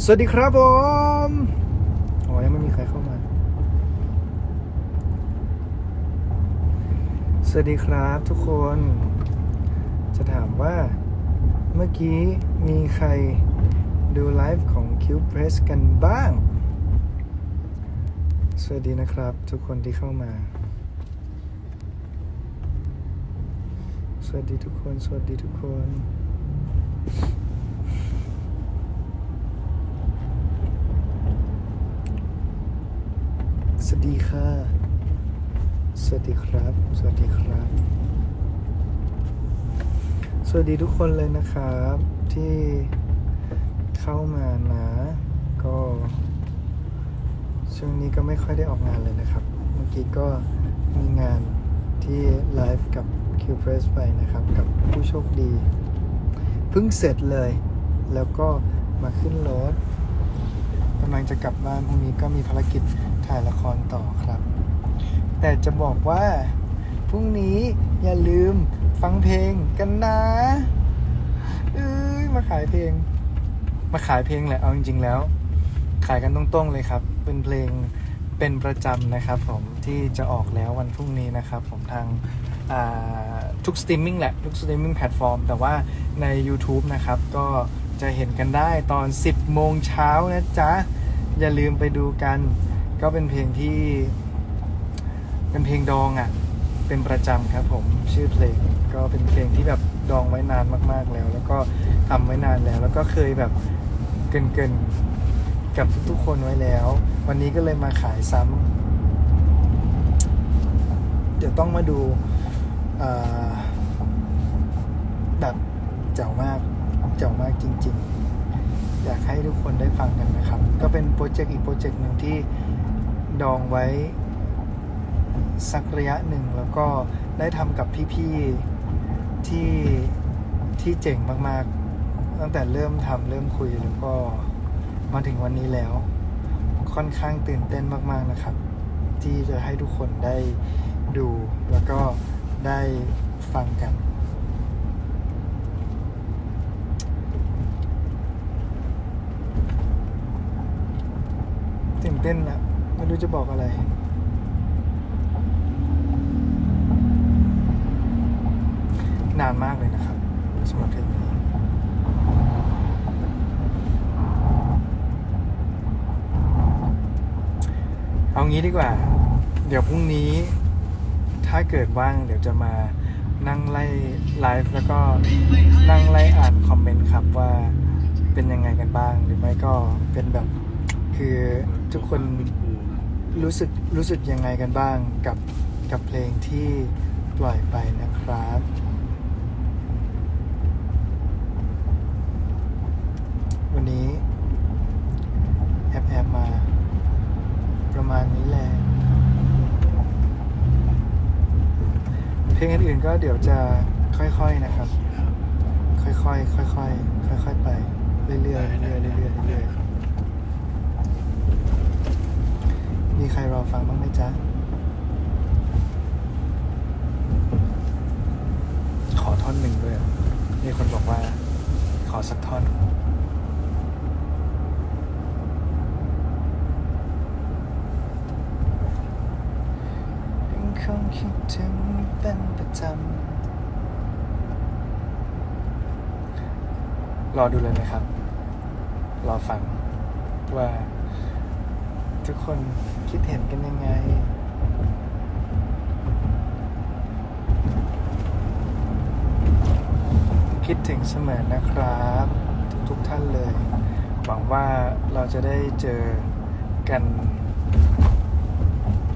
สวัสดีครับผมอ๋อยังไม่มีใครเข้ามา สวัสดีครับทุกคน จะถามว่าเมื่อกี้มีใครดูไลฟ์ของ Q Press กันบ้าง สวัสดีนะครับทุกคนที่เข้ามา สวัสดีทุกคน สวัสดีทุกคน สวัส ดีค่ะ สวัสดีครับ สวัสดีครับ สวัสดีทุกคนเลยนะครับ ที่เข้ามานะ ก็ช่วงนี้ก็ไม่ค่อยได้ออกงานเลยนะครับ เมื่อกี้ก็มีงานที่ไลฟ์กับ Q Press ไปนะครับ กับผู้โชคดี เพิ่งเสร็จเลย แล้วก็มาขึ้นรถ งจะกลับบ้านพรุ่งนี้ก็มีภารกิจถ่ายละครต่อครับ แต่จะบอกว่าพรุ่งนี้อย่าลืมฟังเพลงกันนะเอ้ยมาขายเพลง มาขายเพลงแหละเอาจริง ๆ แล้ว ขายกันตรงๆเลยครับ เป็นเพลงเป็นประจำนะครับผมที่จะออกแล้ววันพรุ่งนี้นะครับผมทางทุกสตรีมมิ่งแหละทุกสตรีมมิ่งแพลตฟอร์มแต่ว่าใน YouTube นะครับ ก็จะเห็นกันได้ตอน 10 โมงเช้านะจ๊ะ อย่าลืมไปดูกัน ก็เป็นเพลงที่ เป็นเพลงดองอะ่ะ เป็นประจำครับผมชื่อเพลงก็เป็นเพลงที่แบบดองไว้นานมากๆแล้ว แล้วก็ทำไว้นานแล้ว แล้วก็เคยแบบเกินๆกับทุกๆคนไว้แล้ว วันนี้ก็เลยมาขายซ้ำเดี๋ยวต้องมาดูแบบเจ๋วมากเจ๋วมากจริง ๆ อยากให้ทุกคนได้ฟังกันนะครับ ก็เป็นโปรเจกต์อีกโปรเจกต์หนึ่งที่ดองไว้สักระยะหนึ่งแล้วก็ได้ทำกับพี่ๆที่ที่เจ๋งมากๆ ตั้งแต่เริ่มทำเริ่มคุยแล้วก็มาถึงวันนี้แล้ว ค่อนข้างตื่นเต้นมากๆนะครับ ที่จะให้ทุกคนได้ดูแล้วก็ได้ฟังกัน ตื่นเต้นนะไม่รู้จะบอกอะไร นานมากเลยนะครับสำหรับเพลงนี้เอางี้ดีกว่า เดี๋ยวพรุ่งนี้ ถ้าเกิดว่าง เดี๋ยวจะมานั่งไล่ไลฟ์แล้วก็นั่งไล่อ่านคอมเมนต์ครับว่าเป็นยังไงกันบ้าง หรือไม่ก็เป็นแบบ คือทุกคนรู้สึกรู้สึกยังไงกันบ้างกับกับเพลงที่ปล่อยไปนะครับ วันนี้แอบแอบมาประมาณนี้แหละเพลงอื่นๆก็เดี๋ยวจะค่อยๆนะครับ ค่อยๆค่อยๆค่อยๆไปเรื่อยๆเรื่อยๆเรื่อยๆเรื่อยๆ มีใครรอฟังบ้างไหมจ๊ะ ขอท่อนหนึ่งด้วยอะมีคนบอกว่า ขอสักท่อนยังคงคิดถึงเป็นประจำ รอดูเลยนะครับ รอฟังว่า ทุกคนคิดเห็นกันยังไง คิดถึงเสมอนะครับ ทุกๆท่านเลย หวังว่าเราจะได้เจอกัน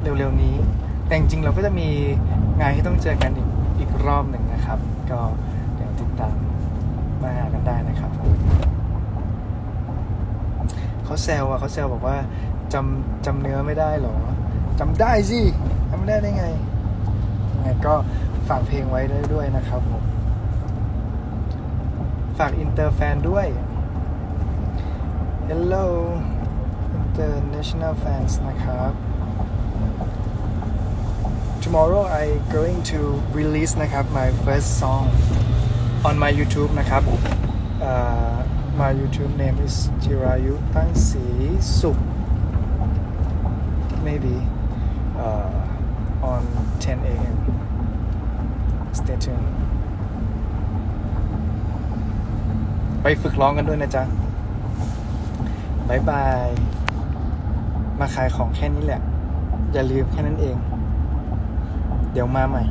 เร็วๆนี้ แต่จริงๆเราก็จะมีงานที่ต้องเจอกันอีกอีกรอบหนึ่งนะครับ ก็เดี๋ยวติดตามมาหากันได้นะครับเขาแซวอะเขาแซวบอกว่า จำจำเนื้อไม่ได้หรอจำได้สิจำไม่ได้ได้ไงยังไงก็ฝากเพลงไว้ได้ด้วยนะครับผมฝากอินเตอร์แฟนด้วย Hello International fans นะครับ Tomorrow I going to release นะครับ my first song on my YouTube นะครับเอ่อ My YouTube name is Jirayu ตั้งสีสุข maybe uh, on 10 a.m. Stay tuned ไปฝึกร้องกันด้วยนะจ๊ะบายบาย มาขายของแค่นี้แหละ อย่าลืมแค่นั้นเอง เดี๋ยวมาใหม่